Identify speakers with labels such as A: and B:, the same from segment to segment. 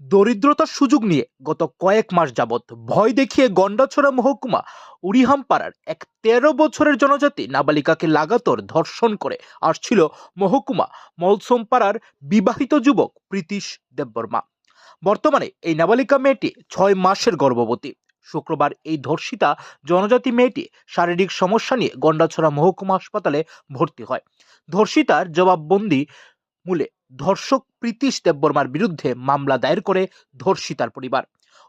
A: দরিদ্রতার সুযোগ নিয়ে গত কয়েক মাস যাবৎ ভয় দেখিয়ে গন্ডাছড়া মহকুমা উড়িহামপাড়ার এক তেরো বছরের জনজাতি নাবালিকাকে লাগাতর ধর্ষণ করে আসছিল মহকুমা মলসোমপাড়ার বিবাহিত যুবক প্রীতিশ দেববর্মা। বর্তমানে এই নাবালিকা মেয়েটি ছয় মাসের গর্ভবতী। শুক্রবার এই ধর্ষিতা জনজাতি মেয়েটি শারীরিক সমস্যা নিয়ে গন্ডাছড়া মহকুমা হাসপাতালে ভর্তি হয়। ধর্ষিতার জবাববন্দি মূলে ধর্ষক প্রীতিশ দেববর্মার বিরুদ্ধে মামলা দায়ের করে ধর্ষিতার পরিবার।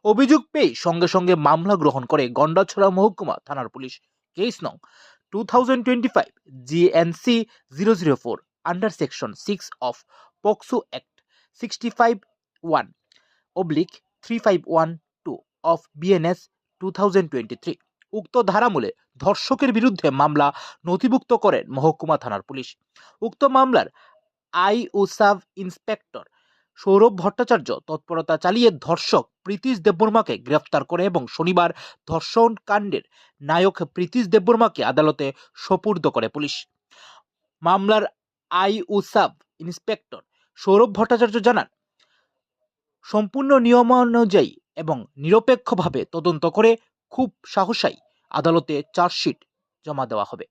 A: অভিযোগ পেয়ে সঙ্গে সঙ্গে মামলা গ্রহণ করে গন্ডাছড়া মহকুমা থানার পুলিশ। কেস নং two thousand twenty five GNC zero zero four under section six of POCSO act sixty five one oblique three five one two of BNS two thousand twenty three. উক্ত ধারামূলে ধর্ষকের বিরুদ্ধে মামলা নথিভুক্ত করেন মহকুমা থানার পুলিশ। উক্ত মামলার I O inspector. Sourav Bhattacharya তৎপরতা চালিয়ে ধর্ষক প্রীতিশ দেববর্মাকে গ্রেফতার করে এবং শনিবার ধর্ষণ কাণ্ডের নায়ক প্রীতিশ দেববর্মাকে আদালতে সোপর্দ করে পুলিশ। মামলার I O sub inspector Sourav Bhattacharya জানান, সম্পূর্ণ নিয়মানুযায়ী এবং নিরপেক্ষভাবে তদন্ত করে খুব সাহসাই আদালতে চার্জশিট জমা দেওয়া হবে।